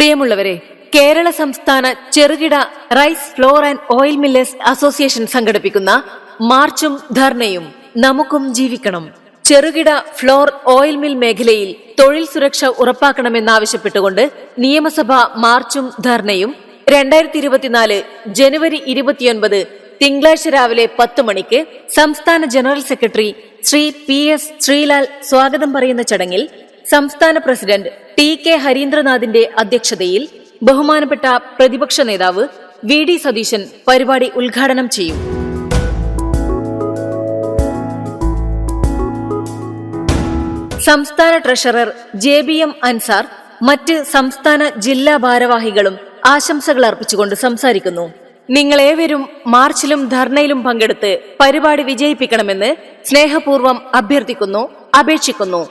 പ്രിയമുള്ളവരെ കേരള സംസ്ഥാന ചെറുകിട rice flour and oil millers association സംഘടിപ്പിക്കുന്ന മാർച്ചും ധർണയും നമുക്കും ജീവിക്കണം. ചെറുകിട ഫ്ലോർ ഓയിൽ മിൽ മേഖലയിൽ തൊഴിൽ സുരക്ഷ ഉറപ്പാക്കണമെന്നാവശ്യപ്പെട്ടുകൊണ്ട് നിയമസഭ മാർച്ചും ധർണയും രണ്ടായിരത്തി ഇരുപത്തിനാല് ജനുവരി ഇരുപത്തിയൊൻപത് തിങ്കളാഴ്ച രാവിലെ പത്ത് മണിക്ക് സംസ്ഥാന general secretary Shri P S Sreelal സ്വാഗതം പറയുന്ന ചടങ്ങിൽ സംസ്ഥാന പ്രസിഡന്റ് ടി കെ ഹരീന്ദ്രനാഥിന്റെ അധ്യക്ഷതയിൽ ബഹുമാനപ്പെട്ട പ്രതിപക്ഷ നേതാവ് വി ഡി സതീശൻ പരിപാടി ഉദ്ഘാടനം ചെയ്യും. സംസ്ഥാന treasurer J B M Ansar മറ്റ് സംസ്ഥാന ജില്ലാ ഭാരവാഹികളും ആശംസകൾ അർപ്പിച്ചുകൊണ്ട് സംസാരിക്കുന്നു. നിങ്ങളേവരും മാർച്ചിലും ധർണയിലും പങ്കെടുത്ത് പരിപാടി വിജയിപ്പിക്കണമെന്ന് സ്നേഹപൂർവം അഭ്യർത്ഥിക്കുന്നു അപേക്ഷിക്കുന്നു.